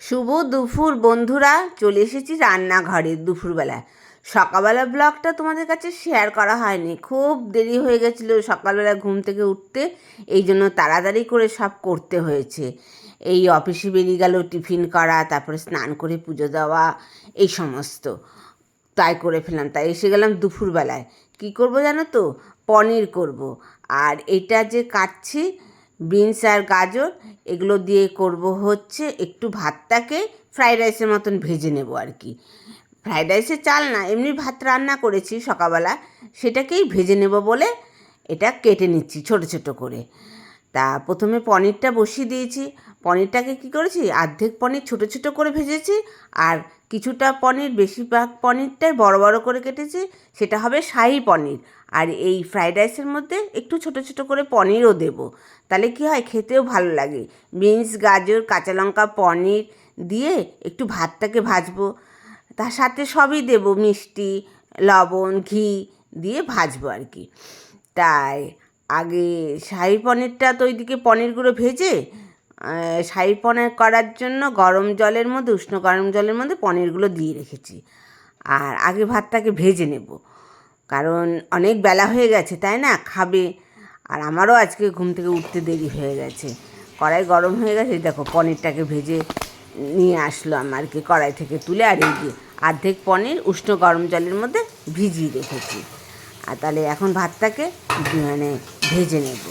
শুভ দুপুর, বন্ধুরা। চলে এসেছি রান্নাঘরে দুপুরবেলা সকালবেলা ব্লগটা তোমাদের কাছে শেয়ার করা হয়নি। খুব দেরি হয়ে গেছিল সকালবেলা ঘুম থেকে উঠতে। এই জন্য তাড়াতাড়ি করে সব করতে হয়েছে। এই অফিসে বেরিয়ে গেল টিফিন করা, তারপরে স্নান করে পুজো দেওয়া, এই সমস্ত। তাই করে ফেললাম। তাই এসে গেলাম দুপুরবেলায়। কি করব জানো তো? পনির করব। আর এটা যে কাটছি বিনস আর গাজর, এগুলো দিয়ে করব হচ্ছে একটু ভাতটাকে ফ্রাইড রাইসের মতন ভেজে নেব আর কি। ফ্রাইড রাইসের চাল না, এমনি ভাত রান্না করেছি সকালবেলা, সেটাকেই ভেজে নেব বলে এটা কেটে নিচ্ছি ছোট ছোট করে। তা প্রথমে পনিরটা বসিয়ে দিয়েছি। পনিরটাকে কি করেছি? অর্ধেক পনির ছোট ছোট করে ভেজেছি আর কিছুটা পনির, বেশিরভাগ পনিরটাই বড় বড় করে কেটেছি। সেটা হবে শাহি পনির। আর এই ফ্রাইড রাইসের মধ্যে একটু ছোট ছোট করে পনিরও দেব। তাহলে কি হয়? খেতেও ভালো লাগে। বিনস, গাজর, কাঁচা লঙ্কা পনির দিয়ে একটু ভাতটাকে ভাজবো। তার সাথে সবই দেব, মিষ্টি, লবণ, ঘি দিয়ে ভাজবো আর কি। তাই আগে শাহি পনিরটা তো ওইদিকে পনিরগুলো ভেজে শাহি পনির করার জন্য গরম জলের মধ্যে, উষ্ণ গরম জলের মধ্যে পনিরগুলো দিয়ে রেখেছি। আর আগে ভাতটাকে ভেজে নেব। কারণ অনেক বেলা হয়ে গেছে, তাই না? খাবে। আর আমারও আজকে ঘুম থেকে উঠতে দেরি হয়ে গেছে। কড়াই গরম হয়ে গেছে দেখো পনিরটাকে ভেজে নিয়ে আসলো আমার কি কড়াই থেকে তুলে। আর এই অর্ধেক পনির উষ্ণ গরম জলের মধ্যে ভিজিয়ে রেখেছি। আর তাহলে এখন ভাতটাকে মানে ভেজে নেব।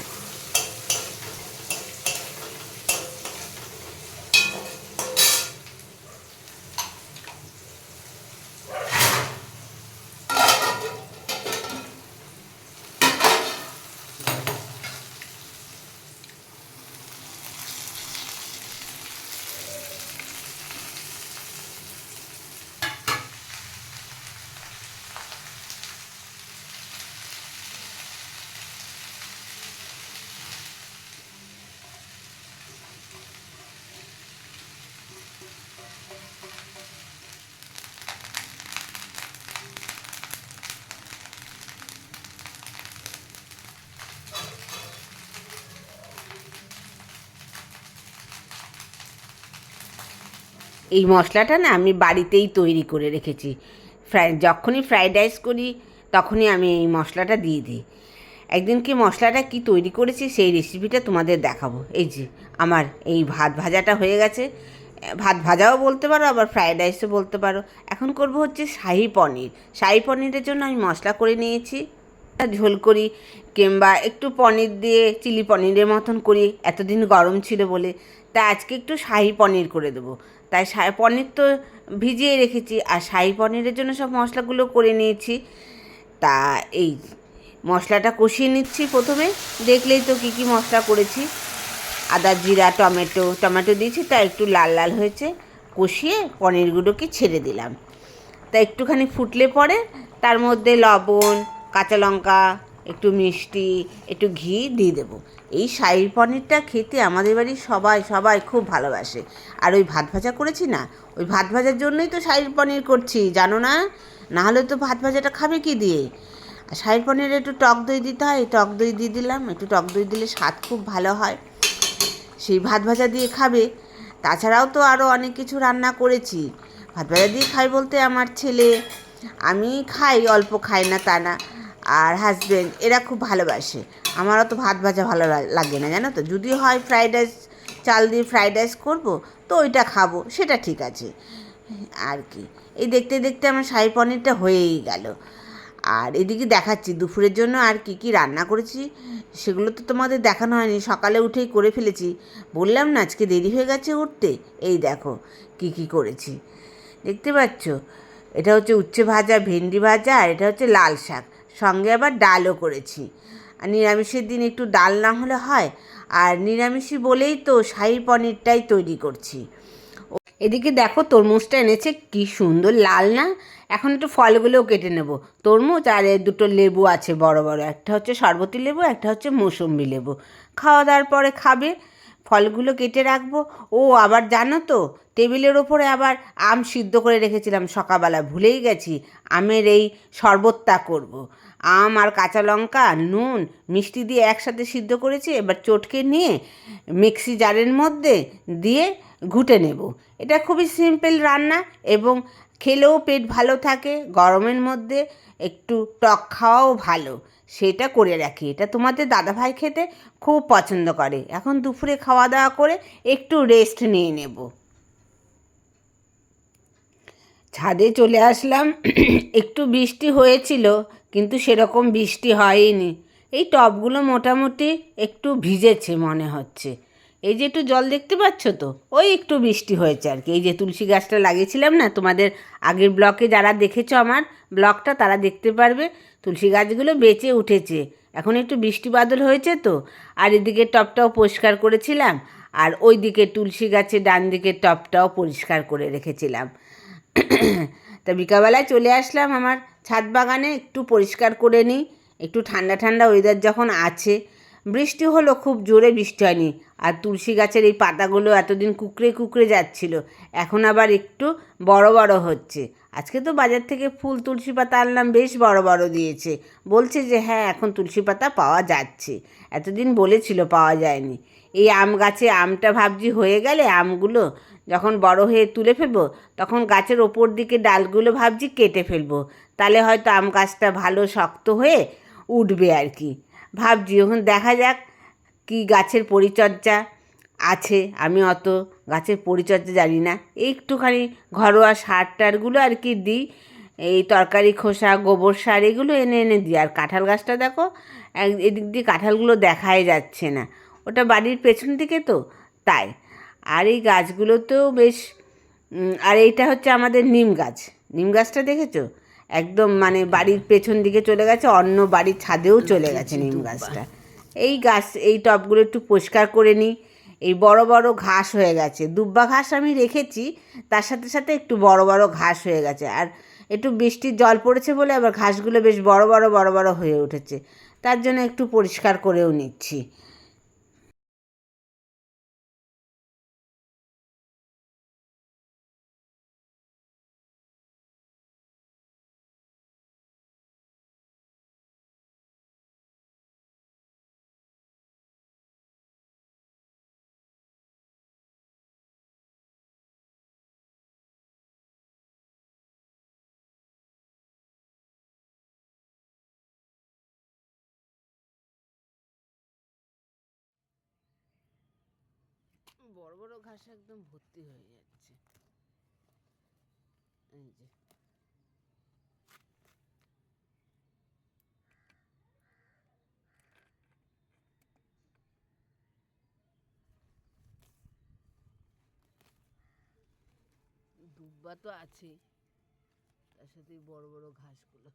এই মশলাটা না আমি বাড়িতেই তৈরি করে রেখেছি। ফ্রাই, যখনই ফ্রাইড রাইস করি, তখনই আমি এই মশলাটা দিয়ে দিই। একদিন কি মশলাটা কি তৈরি করেছি সেই রেসিপিটা তোমাদের দেখাবো। এই যে, আমার এই ভাত ভাজাটা হয়ে গেছে। ভাত ভাজাও বলতে পারো, আবার ফ্রাইড রাইসও বলতে পারো। এখন করব হচ্ছে শাহি পনির। শাহি পনিরের জন্য আমি মশলা করে নিয়েছি। ঝোল করি কিংবা একটু পনির দিয়ে, চিলি পনিরের মতন করি। এতদিন গরম ছিল বলে। তাই আজকে একটু শাহি পনির করে দেবো। তাই শাহি পনির তো ভিজিয়ে রেখেছি আর শাহি পনিরের জন্য সব মশলাগুলো করে নিয়েছি। তা এই মশলাটা কষিয়ে নিচ্ছি প্রথমে। দেখলেই তো কী কী মশলা করেছি। আদা, জিরা, টমেটো। টমেটো দিয়েছি, তা একটু লাল লাল হয়েছে। কষিয়ে পনিরগুলোকে ছেড়ে দিলাম। তা একটুখানি ফুটলে পরে তার মধ্যে লবণ কাঁচা লঙ্কা, একটু মিষ্টি, একটু ঘি দিয়ে দেবো। এই শাহী পনিরটা খেতে আমাদের বাড়ির সবাই সবাই খুব ভালোবাসে। আর ওই ভাত ভাজা করেছি না? ওই ভাত ভাজার জন্যই তো শাহী পনির করছি, জানো না? নাহলে তো ভাত ভাজাটা খাবে কি দিয়ে? আর শাহী পনির একটু টক দই দিতে হয় টক দই দিয়ে দিলাম। একটু টক দই দিলে স্বাদ খুব ভালো হয়। সেই ভাত ভাজা দিয়ে খাবে। তাছাড়াও তো আরও অনেক কিছু রান্না করেছি। ভাত ভাজা দিয়ে খাই বলতে আমার ছেলে। আমি খাই, অল্প খাই না তা না। আর হাজব্যান্ড এরা খুব ভালোবাসে। আমারও তো ভাত ভাজা ভালো লাগে না, জানো তো? যদি হয় ফ্রাইড রাইস চাল দিয়ে ফ্রাইড রাইস করব, তো ওইটা খাব, সেটা ঠিক আছে। আর কি? এই দেখতে দেখতে আমার শাহী পনিরটা হয়েই গেল। আর এদিকে দেখাচ্ছি, দুপুরের জন্য আর কি কি রান্না করেছি, সেগুলো তো তোমাদের দেখানো হয়নি, সকালে উঠেই করে ফেলেছি। বললাম না, আজকে দেরি হয়ে গেছে উঠতে। এই দেখো, কি কি করেছি। দেখতে পাচ্ছ? এটা হচ্ছে উচ্ছে ভাজা, ভেন্ডি ভাজা, আর এটা হচ্ছে লাল শাক। সঙ্গে আবার ডালও করেছি। আর নিরামিষের দিন একটু ডাল না হলে হয়, আর নিরামিষই বলেই তো শাহী পনিরটাই তৈরি করছি। এদিকে দেখো তরমুজটা এনেছে, কি সুন্দর লাল না? এখন একটু ফলগুলোও কেটে নেব। তরমুজ আর দুটো লেবু আছে বড় বড়, একটা হচ্ছে শরবতি লেবু, একটা হচ্ছে মৌসুম্বি লেবু। খাওয়া দাওয়ার পরে খাবে। ফলগুলো কেটে রাখব। ও, আবার জানো তো, টেবিলের ওপরে আবার আম সিদ্ধ করে রেখেছিলাম সকালবেলা, ভুলেই গেছি। আমের এই শরবতটা করব। আম আর কাঁচা লঙ্কা, নুন, মিষ্টি দিয়ে একসাথে সিদ্ধ করেছি, এবার চটকে নিয়ে মিক্সি জারের মধ্যে দিয়ে ঘুটে নেব। এটা খুবই সিম্পল রান্না এবং খেলেও পেট ভালো থাকে, গরমের মধ্যে একটু টক খাওয়াও ভালো। সেটা করে রাখি। এটা তোমাদের দাদাভাই খেতে খুব পছন্দ করে। এখন দুপুরে খাওয়া দাওয়া করে একটু রেস্ট নিয়ে নেব। ছাদে চলে আসলাম। একটু বৃষ্টি হয়েছিল, কিন্তু সেরকম বৃষ্টি হয়নি। এই টবগুলো মোটামুটি একটু ভিজেছে মনে হচ্ছে। এই যে একটু জল দেখতে পাচ্ছ তো? ওই একটু বৃষ্টি হয়েছে আর কি। এই যে তুলসী গাছটা লাগিয়েছিলাম না, তোমাদের আগের ব্লকে যারা দেখেছ আমার ব্লকটা তারা দেখতে পারবে। তুলসী গাছগুলো বেঁচে উঠেছে। এখন একটু বৃষ্টি বাদল হয়েছে তো, আর এদিকে টপটাও পরিষ্কার করেছিলাম, আর ওই দিকে তুলসী গাছের ডান দিকের টপটাও পরিষ্কার করে রেখেছিলাম। তা বিকালবেলায় চলে আসলাম আমার ছাদ বাগানে, একটু পরিষ্কার করে নিই। একটু ঠান্ডা ঠান্ডা ওয়েদার যখন আছে বৃষ্টি হলো, খুব জোরে বৃষ্টি হয়নি। আর তুলসী গাছের এই পাতাগুলো এতদিন কুকড়ে কুকড়ে যাচ্ছিল, এখন আবার একটু বড় বড় হচ্ছে। আজকে তো বাজার থেকে ফুল, তুলসী পাতা আনলাম, বেশ বড় বড় দিয়েছে। বলছে যে হ্যাঁ এখন তুলসী পাতা পাওয়া যাচ্ছে। এতদিন বলেছিল পাওয়া যায়নি। এই আম গাছে আমটা ভাবছি হয়ে গেলে আমগুলো যখন বড় হয়ে তুলে ফেলব, তখন গাছের ওপর দিকে ডালগুলো ভাবছি কেটে ফেলব। তাহলে হয়তো আম গাছটা ভালো শক্ত হয়ে উঠবে আর কি। ভাবছি, এখন দেখা যাক কি গাছের পরিচর্যা আছে। আমি অত গাছের পরিচর্যা জানি না। একটুখানি ঘরোয়া সার টারগুলো আর কি দিই। এই তরকারি, খোসা, গোবর সার এগুলো এনে এনে দিই। আর কাঁঠাল গাছটা দেখো এদিক দিয়ে কাঁঠালগুলো দেখাই যাচ্ছে না। ওটা বাড়ির পেছন দিকে তো, তাই। আর এই গাছগুলোতেও বেশ আর এইটা হচ্ছে আমাদের নিম গাছ। নিম গাছটা দেখেছ? একদম মানে বাড়ির পেছন দিকে চলে গেছে অন্য বাড়ির ছাদেও চলে গেছে নিম গাছটা। এই গাছ এই টবগুলো একটু পরিষ্কার করে নিই। এই বড় বড় ঘাস হয়ে গেছে। দুব্বা ঘাস আমি রেখেছি তার সাথে সাথে একটু বড় বড় ঘাস হয়ে গেছে। আর একটু বৃষ্টির জল পড়েছে বলে আবার ঘাসগুলো বেশ বড় বড় বড় বড় হয়ে উঠেছে। তার জন্য একটু পরিষ্কার করেও নিচ্ছি। বড় বড় ঘাস একদম ভর্তি হয়ে যাচ্ছে। এই যে। দুব্বা তো আছে তার সাথে বড় বড় ঘাসগুলো।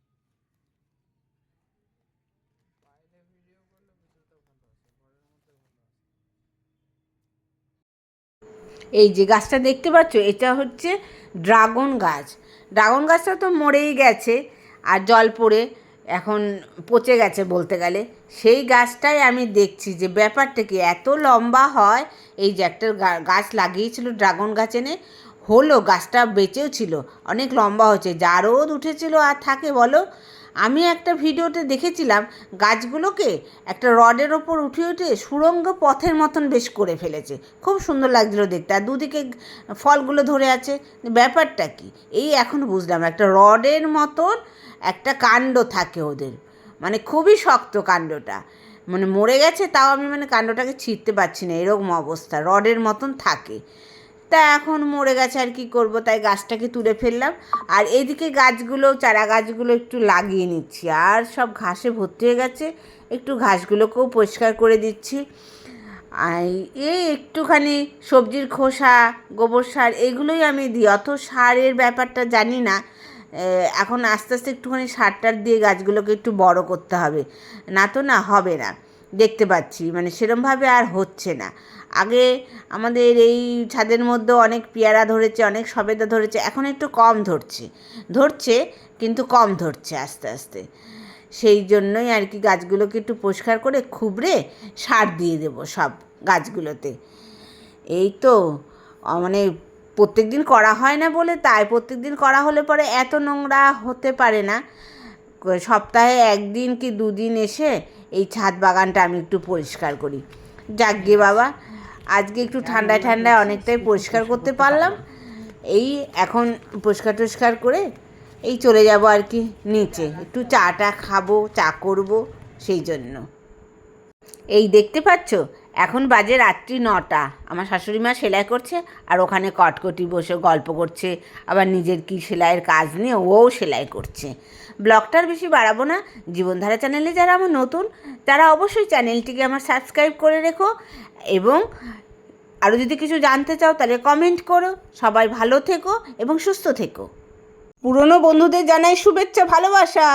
এই যে গাছটা দেখতে পাচ্ছ, এটা হচ্ছে ড্রাগন গাছ। ড্রাগন গাছটা তো মরেই গেছে আর জল পড়ে এখন পচে গেছে বলতে গেলে। সেই গাছটাই আমি দেখছি যে ব্যাপারটা কি, এত লম্বা হয়। এই যে একটা গাছ লাগিয়েছিল ড্রাগন গাছ এনে, হলো গাছটা বেঁচেও ছিল, অনেক লম্বা হয়েছে। যা রোদ উঠেছিল আর থাকে বলো আমি একটা ভিডিওতে দেখেছিলাম গাছগুলোকে একটা রডের ওপর উঠে উঠে সুড়ঙ্গ পথের মতন বেশ করে ফেলেছে। খুব সুন্দর লাগছিল দেখতে। আর দুদিকে ফলগুলো ধরে আছে। ব্যাপারটা কি? এই এখন বুঝলাম একটা রডের মতন একটা কাণ্ড থাকে ওদের। মানে খুবই শক্ত কাণ্ডটা। মানে মরে গেছে, তাও আমি মানে কাণ্ডটাকে ছিঁড়তে পারছি না। এরকম অবস্থা। রডের মতন থাকে। তা এখন মরে গেছে, আর কি করব? তাই গাছটাকে তুলে ফেললাম। আর এদিকে গাছগুলো, চারা গাছগুলো একটু লাগিয়ে নিচ্ছি। আর সব ঘাসে ভর্তি হয়ে গেছে। একটু ঘাসগুলোকেও পরিষ্কার করে দিচ্ছি। আর এই একটুখানি সবজির খোসা, গোবর সার, এগুলোই আমি দিই। অত সারের ব্যাপারটা জানি না। এখন আস্তে আস্তে একটুখানি সার টার দিয়ে গাছগুলোকে একটু বড় করতে হবে। না তো না, হবে না। দেখতে পাচ্ছি। মানে সেরমভাবে আর হচ্ছে না। আগে আমাদের এই ছাদের মধ্যে অনেক পেয়ারা ধরেছে, অনেক সবেদা ধরেছে, এখন একটু কম ধরছে। ধরছে, কিন্তু কম ধরছে আস্তে আস্তে। সেই জন্যই আর কি গাছগুলোকে একটু পরিষ্কার করে খুবড়ে সার দিয়ে দেবো সব গাছগুলোতে। এই তো মানে প্রত্যেক দিন করা হয় না বলে তাই প্রত্যেক দিন করা হলে পরে এত নোংরা হতে পারে না। সপ্তাহে একদিন কি দুদিন এসে এই ছাদ বাগানটা আমি একটু পরিষ্কার করি। যাক গে বাবা আজকে একটু ঠান্ডায় ঠান্ডায় অনেকটাই পরিষ্কার করতে পারলাম। এই এখন পরিষ্কার টরিষ্কার করে এই চলে যাব আর কি নিচে। একটু চাটা খাব, চা করব সেই জন্য। এই দেখতে পাচ্ছ? এখন বাজে রাত্রি নটা। আমার শাশুড়ি মা সেলাই করছে আর ওখানে কটকটি বসে গল্প করছে। আবার নিজের কি সেলাইয়ের কাজ নিয়ে ও সেলাই করছে। ব্লগটার বেশি বাড়াবো না। জীবনধারা চ্যানেলে যারা আমার নতুন, তারা অবশ্যই চ্যানেলটিকে আমার সাবস্ক্রাইব করে রেখো। এবং আরও যদি কিছু জানতে চাও তাহলে কমেন্ট করো। সবাই ভালো থেকো এবং সুস্থ থেকো। পুরনো বন্ধুদের জানাই শুভেচ্ছা, ভালোবাসা।